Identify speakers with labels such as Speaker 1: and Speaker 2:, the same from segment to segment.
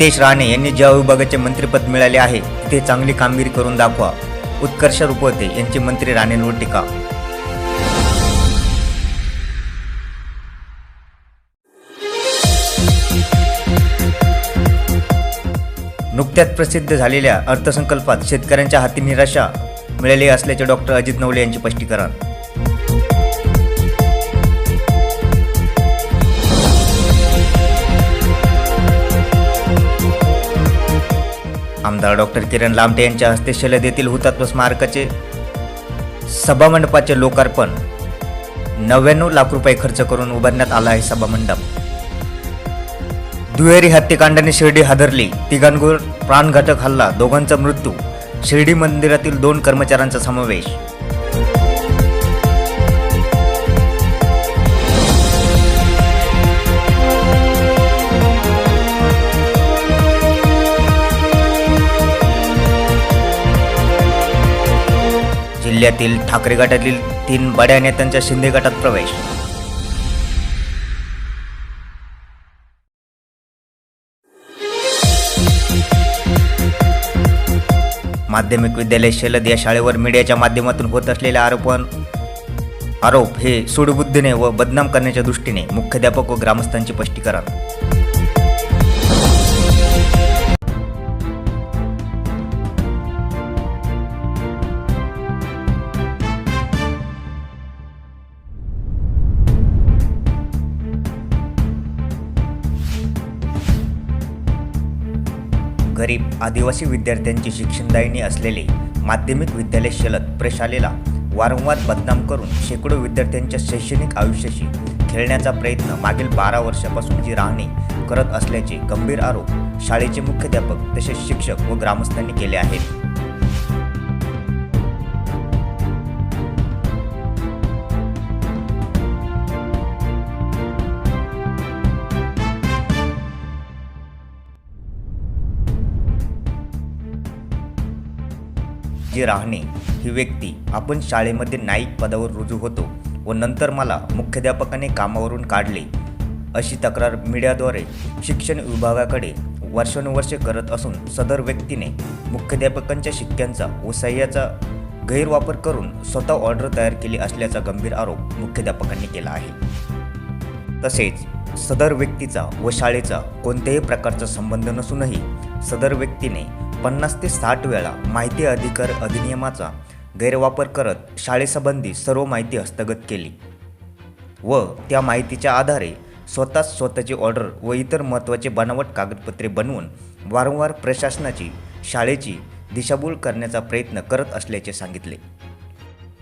Speaker 1: नितेश राणे यांनी ज्या विभागाचे मंत्रिपद मिळाले आहे तिथे चांगली कामगिरी करून दाखवा. उत्कर्ष रुपवते यांची मंत्री राणेंवर टीका नुकत्याच प्रसिद्ध झालेल्या अर्थसंकल्पात शेतकऱ्यांच्या हाती निराशा मिळाली असल्याचे डॉक्टर अजित नवले यांचे स्पष्टीकरण. आमदार डॉक्टर किरण लामटे यांच्या हस्ते शलद येथील हुतात्म स्मारकाचे सभामंडपाचे लोकार्पण. नव्याण्णव लाख रुपये खर्च करून उभारण्यात आला आहे सभामंडप. दुहेरी हत्याकांडाने शिर्डी हादरली. तिघांवर प्राणघातक हल्ला दोघांचा मृत्यू. शिर्डी मंदिरातील दोन कर्मचाऱ्यांचा समावेश. जिल्ह्यातील ठाकरे गटातील तीन बड्या नेत्यांच्या शिंदे गटात प्रवेश. माध्यमिक विद्यालय शेलद या शाळेवर मीडियाच्या माध्यमातून होत असलेले आरोपण आरोप हे सूडबुद्धीने व बदनाम करण्याच्या दृष्टीने मुख्याध्यापक व ग्रामस्थांचे स्पष्टीकरण. गरीब आदिवासी विद्यार्थ्यांची शिक्षणदायिनी असलेले माध्यमिक विद्यालय शलद प्रशालेला वारंवार बदनाम करून शेकडो विद्यार्थ्यांच्या शैक्षणिक आयुष्याशी खेळण्याचा प्रयत्न मागील बारा वर्षापासून जी राहणी करत असल्याचे गंभीर आरोप शाळेचे मुख्याध्यापक तसेच शिक्षक व ग्रामस्थांनी केले आहेत. जी राहणे ही व्यक्ती आपण शाळेमध्ये नाईक पदावर रुजू होतो व नंतर मला मुख्याध्यापकाने कामावरून काढले अशी तक्रार मीडियाद्वारे शिक्षण विभागाकडे वर्षानुवर्षे करत असून सदर व्यक्तीने मुख्याध्यापकांच्या शिक्क्यांचा व सह्याचा गैरवापर करून स्वतः ऑर्डर तयार केली असल्याचा गंभीर आरोप मुख्याध्यापकांनी केला आहे. तसेच सदर व्यक्तीचा व शाळेचा कोणत्याही प्रकारचा संबंध नसूनही सदर व्यक्तीने पन्नास ते साठ वेळा माहिती अधिकार अधिनियमाचा गैरवापर करत शाळेसंबंधी सर्व माहिती हस्तगत केली व त्या माहितीच्या आधारे स्वतःच स्वतःची ऑर्डर व इतर महत्त्वाचे बनावट कागदपत्रे बनवून वारंवार प्रशासनाची शाळेची दिशाभूल करण्याचा प्रयत्न करत असल्याचे सांगितले.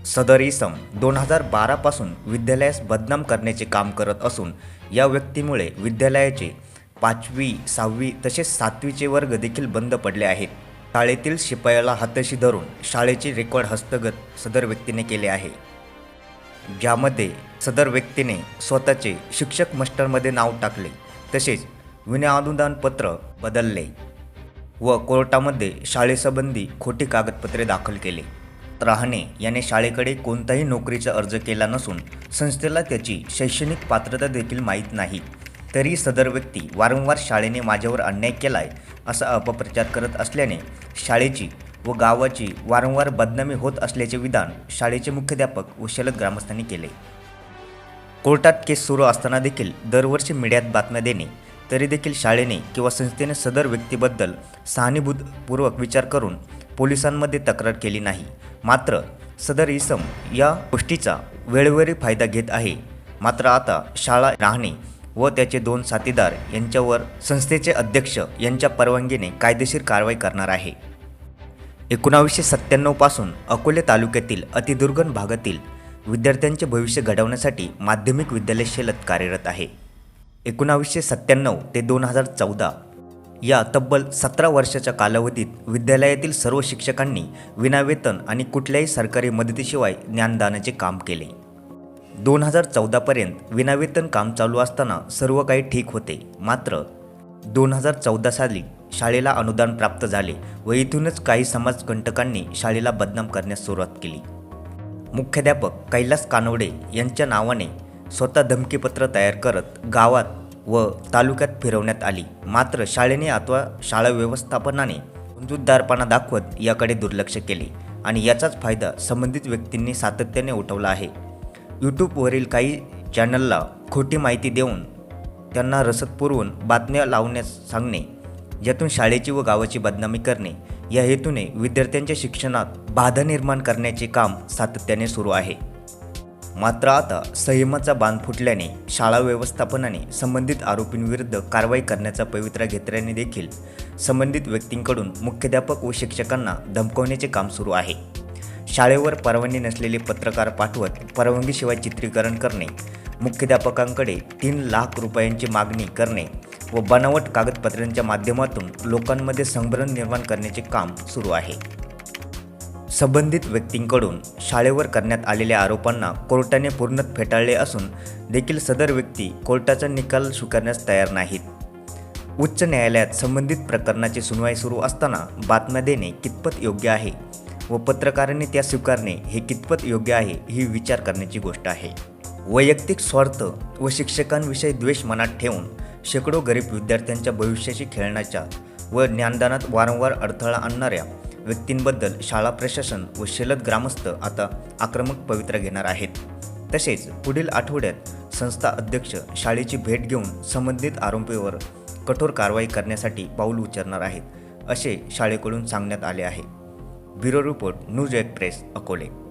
Speaker 1: सदर इसम दोन हजार बारापासून विद्यालयास बदनाम करण्याचे काम करत असून या व्यक्तीमुळे विद्यालयाचे पाचवी सहावी तसेच सातवीचे वर्ग देखील बंद पडले आहेत. शाळेतील शिपायाला हाताशी धरून शाळेचे रेकॉर्ड हस्तगत सदर व्यक्तीने केले आहे. ज्यामध्ये सदर व्यक्तीने स्वतःचे शिक्षक मास्टरमध्ये नाव टाकले तसेच विनाअनुदानपत्र बदलले व कोर्टामध्ये शाळेसंबंधी खोटी कागदपत्रे दाखल केले. राहणे याने शाळेकडे कोणताही नोकरीचा अर्ज केला नसून संस्थेला त्याची शैक्षणिक पात्रता देखील माहीत नाही. तरी सदर व्यक्ती वारंवार शाळेने माझ्यावर अन्याय केलाय असा अपप्रचार करत असल्याने शाळेची व गावाची वारंवार बदनामी होत असल्याचे विधान शाळेचे मुख्याध्यापक व शलद ग्रामस्थांनी केले. कोर्टात केस सुरू असताना देखील दरवर्षी मीडियात बातम्या देणे तरी देखील शाळेने किंवा संस्थेने सदर व्यक्तीबद्दल सहानुभूतपूर्वक विचार करून पोलिसांमध्ये तक्रार केली नाही. मात्र सदर इसम या गोष्टीचा वेळोवेळी फायदा घेत आहे. मात्र आता शाळा राहणे व त्याचे दोन साथीदार यांच्यावर संस्थेचे अध्यक्ष यांच्या परवानगीने कायदेशीर कारवाई करणार आहे. एकोणावीसशे सत्त्याण्णवपासून अकोले तालुक्यातील अतिदुर्गम भागातील विद्यार्थ्यांचे भविष्य घडवण्यासाठी माध्यमिक विद्यालय शेलत कार्यरत आहे. एकोणावीसशे सत्त्याण्णव ते दोन हजार चौदा या तब्बल सतरा वर्षाच्या कालावधीत विद्यालयातील सर्व शिक्षकांनी विनावेतन आणि कुठल्याही सरकारी मदतीशिवाय ज्ञानदानाचे काम केले. दोन हजार चौदापर्यंत विनावेतन काम चालू असताना सर्व काही ठीक होते. मात्र दोन हजार चौदा साली शाळेला अनुदान प्राप्त झाले व इथूनच काही समाजकंटकांनी शाळेला बदनाम करण्यास सुरुवात केली. मुख्याध्यापक कैलास कानवडे यांच्या नावाने स्वतः धमकीपत्र तयार करत गावात व तालुक्यात फिरवण्यात आली. मात्र शाळेने अथवा शाळा व्यवस्थापनाने समजूतदारपणा दाखवत याकडे दुर्लक्ष केले आणि याचाच फायदा संबंधित व्यक्तींनी सातत्याने उठवला आहे. यूट्यूबवरील काही चॅनलला खोटी माहिती देऊन त्यांना रसद पुरवून बातम्या लावण्यास सांगणे यातून शाळेची व गावाची बदनामी करणे या हेतूने विद्यार्थ्यांच्या शिक्षणात बाधा निर्माण करण्याचे काम सातत्याने सुरू आहे. मात्र आता संयमाचा बांध फुटल्याने शाळा व्यवस्थापनाने संबंधित आरोपींविरुद्ध कारवाई करण्याचा पवित्रा घेतल्याने देखील संबंधित व्यक्तींकडून मुख्याध्यापक व शिक्षकांना धमकवण्याचे काम सुरू आहे. शाळेवर परवानगी नसलेले पत्रकार पाठवत परवानगीशिवाय चित्रीकरण करणे मुख्याध्यापकांकडे तीन लाख रुपयांची मागणी करणे व बनावट कागदपत्रांच्या माध्यमातून लोकांमध्ये संभ्रम निर्माण करण्याचे काम सुरू आहे. संबंधित व्यक्तींकडून शाळेवर करण्यात आलेल्या आरोपांना कोर्टाने पूर्ण फेटाळले असून देखील सदर व्यक्ती कोर्टाचा निकाल स्वीकारण्यास तयार नाहीत. उच्च न्यायालयात संबंधित प्रकरणाची सुनवाई सुरू असताना बातम्या देणे कितपत योग्य आहे? व पत्रकारांनी त्या स्वीकारणे हे कितपत योग्य आहे ही विचार करण्याची गोष्ट आहे. वैयक्तिक स्वार्थ व शिक्षकांविषयी द्वेष मनात ठेवून शेकडो गरीब विद्यार्थ्यांच्या भविष्याशी खेळण्याच्या व ज्ञानदानात वारंवार अडथळा आणणाऱ्या व्यक्तींबद्दल शाळा प्रशासन व शलद ग्रामस्थ आता आक्रमक पवित्रा घेणार आहेत. तसेच पुढील आठवड्यात संस्था अध्यक्ष शाळेची भेट घेऊन संबंधित आरोपीवर कठोर कारवाई करण्यासाठी पाऊल उचलणार आहेत असे शाळेकडून सांगण्यात आले आहे. Bureau Report, News Express, Akole.